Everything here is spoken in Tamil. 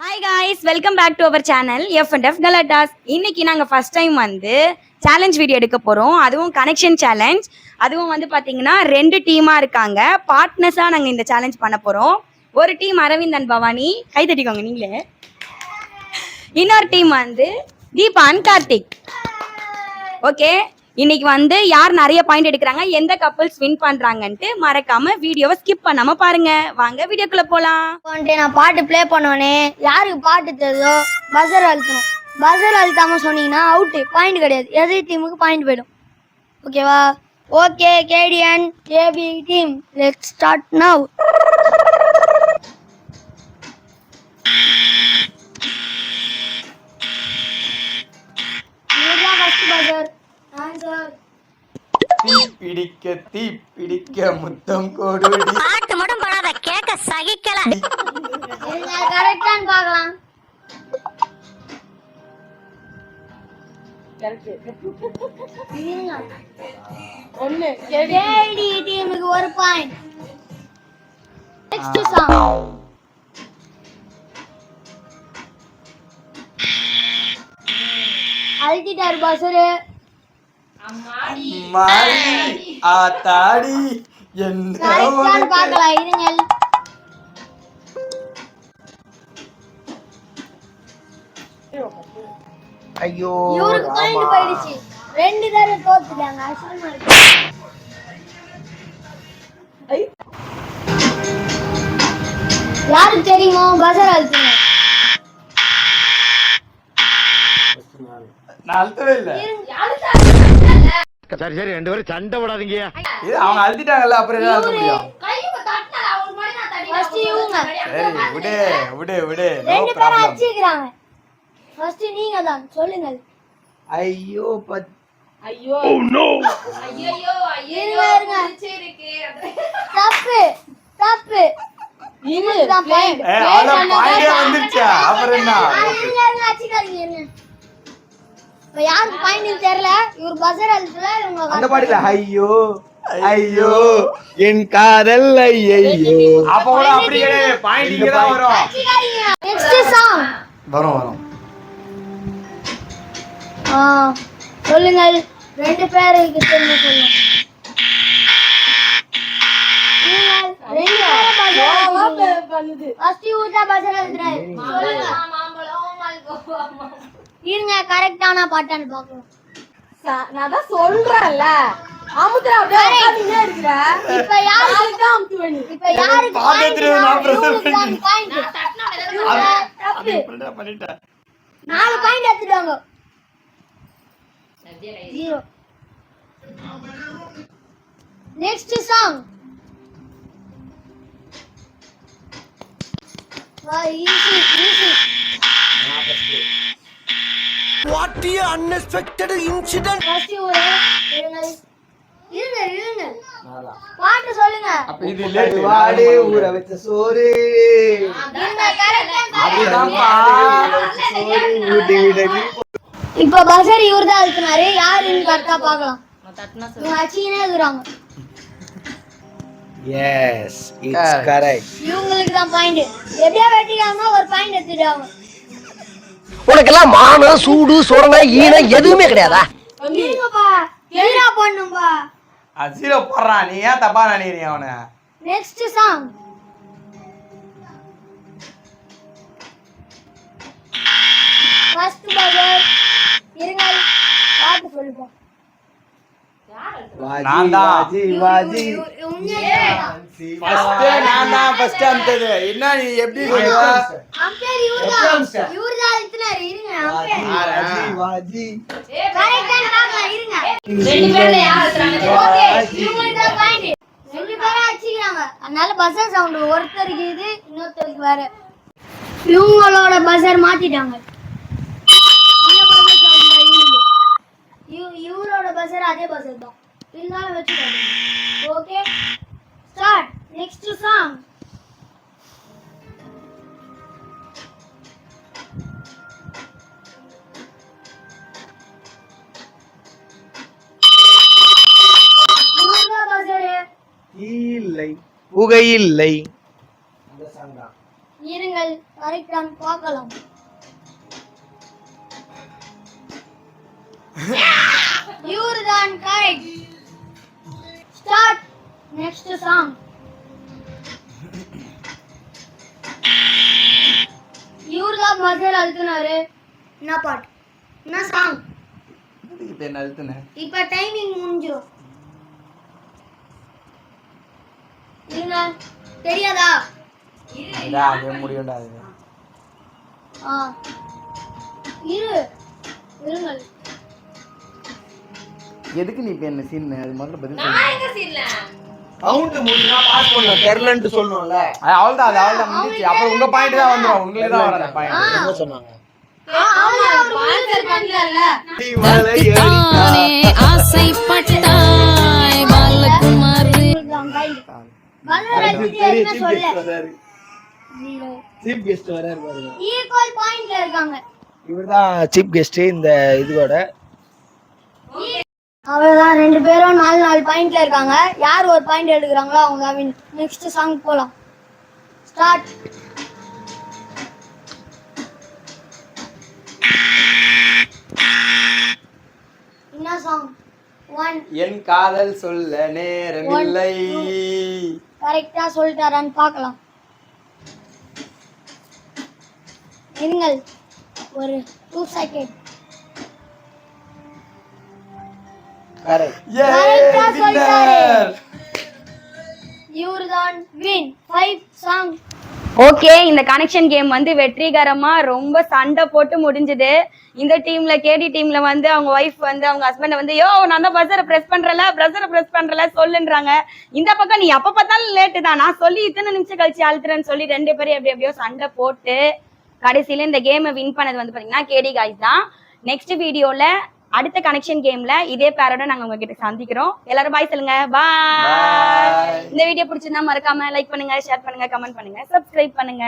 Hi guys welcome back to our channel F and F கலட்டாஸ் இன்னைக்கு நாங்கள் ஃபர்ஸ்ட் டைம் வந்து சேலஞ்ச் வீடியோ எடுக்க போகிறோம் அதுவும் கனெக்ஷன் சேலஞ்ச் அதுவும் வந்து பார்த்தீங்கன்னா ரெண்டு டீமாக இருக்காங்க. பார்ட்னர்ஸாக நாங்கள் இந்த சேலஞ்ச் பண்ண போகிறோம் ஒரு டீம் அரவிந்த் அண்ட் பவானி. கை தட்டிக்கோங்க நீங்களே. இன்னொரு டீம் வந்து தீபான் கார்த்திக். ஓகே இன்னைக்கு வந்து யார் நிறைய பாயிண்ட் எடுக்கிறாங்க எந்த கப்பல்ஸ் வின் பண்றாங்கன்ட்டு மறக்காம வீடியோவை ஸ்கிப் பண்ணாம பாருங்க. வாங்க வீடியோக்குள்ள போலாம். நான் பாட்டு ப்ளே பண்ணோனே யாருக்கு பாட்டு தெரியுதோ பசர் அழுத்தணும். பசர் அழுத்தாம சொன்னீங்கன்னா அவுட்டு பாயிண்ட் கிடையாது. எதிர் டீமுக்கு பாயிண்ட் போயிடும். ஓகேவா okay KDN KB team let start now பிடிக்க தீ பிடிக்க முத்தம் கொடுடி. பாட்டு மட்டும் படாத கேட்க சகிக்கல. கரெக்டான்னு பார்க்கலாம். கேடி டீமுக்கு ஒரு பாயிண்ட் நெக்ஸ்ட் சாங் அழுத்திட்டாரு பஸ்ஸரு மாறி ஆத்தாடி என்ன பார்க்கலாம் இருங்கள் ஐயோ இவருக்கு பாயிண்ட் போயிடுச்சு. ரெண்டு தடவை தோத்துட்டாங்க. அசிங்கமா இருக்கு. யாருக்கு தெரியுமோ? பசர் அழுத்துங்க நான் அழுத்தவே இல்ல சரி சரி ரெண்டு பேரும் சண்டை போடாதீங்க. இது அவங்க அழுத்திட்டாங்கல்ல அப்புறம் என்ன அழுத்த முடியும்? ஃபர்ஸ்ட் இவங்க. சரி விடு விடு விடு நோ ரெண்டு பேரும் அடிச்சுக்கிறாங்க. ஃபர்ஸ்ட் நீங்க தான் சொல்லுங்கள். ஐயோ பத் இருங்க இருங்க தப்பு தப்பு. உங்களுக்கு தான் பாயிண்ட் ஏ பாயிண்டே வந்துருச்சா? அப்புறம் என்ன? அடிச்சுக்காதீங்க? யாருக்கு பாயிண்ட் தெரியல? இவர் பசர் அழுத்துல இவங்க அந்த பாட்டுல ஐயோ ஐயோ என் காதல் ஐயோ அப்ப கூட அப்படி கிடையாது. பாயிண்ட் இங்க தான் வரும். நெக்ஸ்ட் சாங் வரும் வரும். ஆ சொல்லுங்கள். ரெண்டு பேருக்கு தெரிஞ்சு சொல்லுங்க நீங்கள் ரெண்டு பேரும் first ஊட்டா பசங்க எழுதுறாரு. சொல்லுங்க. இருங்க கரெக்டான பாட்டான்னு பார்க்கலாம். நான் தான் சொல்றேன்ல. அமுத்துற அப்படியே இருக்கிற? இப்ப இப்ப பாட்டு நான் தப்பு. பண்ணிட்டேன் பண்ணிட்டேன் நாலு பாயிண்ட் எடுத்துட்டாங்க zero next song easy easy what you unexpected incident first ஒரு இருங்க இருங்க இருங்க பாட்டு சொல்லுங்க. அப்ப இது லேட் வாடு ஊற வச்ச சோறு. இப்ப பசர் இவர் தான் இருக்கிறாரு யாருன்னு கரெக்டா பார்க்கலாம். இவங்க அச்சினே இருக்கிறாங்க எஸ் இட்ஸ் கரெக்ட் இவங்களுக்கு தான் பாயிண்ட் எப்படியா வெட்டிக்காம ஒரு பாயிண்ட் எடுத்துட்டாங்க. உனக்கெல்லாம் மானம் சூடு சுரணை ஈனம் எதுவுமே கிடையாதா? அசீரோ போடுறான் நீ ஏன் தப்பா நினைக்கிறீங்க அவனை? நெக்ஸ்ட் சாங் ஃபர்ஸ்ட் பவர் இருங்க. பாட்டு சொல்லுப்பா. வாஜி நான் தான். வாஜி வாஜி. ஃபர்ஸ்ட் நான் தான் ஃபர்ஸ்ட் அந்தது என்ன நீ எப்படி சொல்லுவ? அதனால பஸ்ஸர் சவுண்ட் ஒருத்தருக்கு இது இன்னொருத்தருக்கு வேற இவங்களோட பஸ்ஸர் மாத்திட்டாங்க. இவரோட பஸ்ஸர் அதே பஸ்ஸர் தான். இருந்தாலும் வச்சுக்கோங்க. ஓகே ஸ்டார்ட் நெக்ஸ்ட் சாங் புகையில்லை. இருங்கள் கரெக்டான் பார்க்கலாம். இவர்தான் கரெக்ட் ஸ்டார்ட் நெக்ஸ்ட் சாங் இவர்தான் பஜர் அழுத்தினாரு. என்ன பாட்டு என்ன சாங் இப்ப என்ன அழுத்துன? இப்ப டைமிங் முடிஞ்சிரும். இருங்க தெரியாதா? அது முடியும்டா அது. ஆ. இரு. இருங்கள். எதுக்கு நீ இப்ப என்ன சீன் அது முதல்ல பதில் சொல்லு. கவுண்ட் முடிஞ்சா பாஸ் பண்ணணும் தெரியலன்ட்டு சொல்லணும்ல. அது அவ்வளவுதான் அது அவ்வளவுதான் முடிஞ்சிச்சு. அப்புறம் உங்க பாயிண்ட் தான் வந்துரும். உங்களுக்கு தான் வராது பாயிண்ட் என்ன சொன்னாங்க? தானே சீஃப் கெஸ்ட் வராரு. பாருங்க. ஈக்குவல் பாயிண்ட்ல இருக்காங்க. இவர்தான் சீஃப் கெஸ்ட் இந்த இதோட அவ்வளவுதான் ரெண்டு பேரும் நாலு நாலு பாயிண்ட்ல இருக்காங்க. யார் ஒரு பாயிண்ட் எடுக்கிறாங்களோ அவங்க வின் நெக்ஸ்ட் சாங் போலாம். ஸ்டார்ட் என்ன சாங் என் காதல் சொல்ல நேரமில்லை கரெக்டா சொல்லிட்டாரான்னு பார்க்கலாம். இருங்கள் ஒரு டூ செகண்ட் இவர்தான் வின் ஃபைவ் சாங் ஓகே இந்த கனெக்ஷன் கேம் வந்து வெற்றிகரமா ரொம்ப சண்டை போட்டு முடிஞ்சது. இந்த டீம்ல கேடி டீம்ல வந்து அவங்க ஒய்ஃப் வந்து அவங்க ஹஸ்பண்ட வந்து யோ நான் தான் பிரசரை பிரஸ் பண்றல பிரசரை பிரஸ் பண்றல சொல்லுன்றாங்க. இந்த பக்கம் நீ எப்ப பார்த்தாலும் லேட்டு தான். நான் சொல்லி இத்தனை நிமிஷம் கழிச்சு அழுத்துறேன்னு சொல்லி ரெண்டு பேரும் எப்படி எப்படியோ சண்டை போட்டு கடைசியில இந்த கேமை வின் பண்ணது வந்து பாத்தீங்கன்னா கேடி காய்ஸ் தான். நெக்ஸ்ட் வீடியோல அடுத்த கனெக்ஷன் கேம்ல இதே பேரோட நாங்க உங்ககிட்ட சந்திக்கிறோம். எல்லாரும் பாய் சொல்லுங்க. பாய் இந்த வீடியோ பிடிச்சிருந்தா மறக்காம லைக் பண்ணுங்க ஷேர் பண்ணுங்க கமெண்ட் பண்ணுங்க சப்ஸ்கிரைப் பண்ணுங்க.